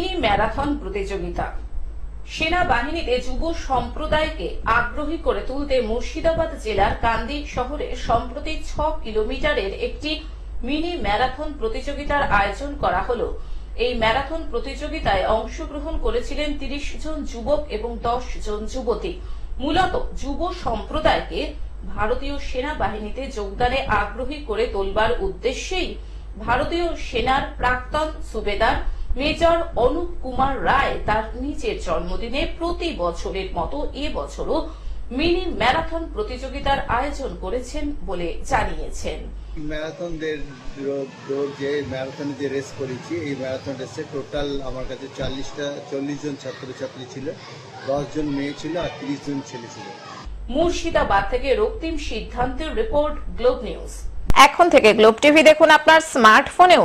Mini marathon প্রতিযোগিতা। সেনাবাহিনীতে যুব সম্প্রদায়কে আগ্রহী করে তুলতে মুর্শিদাবাদ জেলার কান্দি শহরে সম্প্রতি ছ কিলোমিটারের একটি মিনি ম্যারাথন প্রতিযোগিতার আয়োজন করা হলো। এই ম্যারাথন প্রতিযোগিতায় অংশগ্রহণ করেছিলেন তিরিশ জন যুবক এবং দশ জন যুবতী। মূলত যুব সম্প্রদায়কে ভারতীয় সেনাবাহিনীতে যোগদানে আগ্রহী করে তোলবার উদ্দেশ্যেই ভারতীয় সেনার প্রাক্তন সুবেদার মেজর অনুপ কুমার রায় তার নিজের জন্মদিনে প্রতি বছরের মতো এবছরও মিনি ম্যারাথন প্রতিযোগিতার আয়োজন করেছেন বলে জানিয়েছেন। ম্যারাথন দৌড় যে ম্যারাথনে যে রেস করেছি এই ম্যারাথন রেসে টোটাল আমার কাছে চল্লিশটা চল্লিশ জন ছাত্রছাত্রী ছিল দশ জন মেয়ে ছিল আর তিরিশ জন ছেলে ছিল। মুর্শিদাবাদ থেকে রক্তিম সিদ্ধান্তের রিপোর্ট গ্লোব নিউজ। এখন থেকে গ্লোব টিভি দেখুন আপনার স্মার্টফোনেও।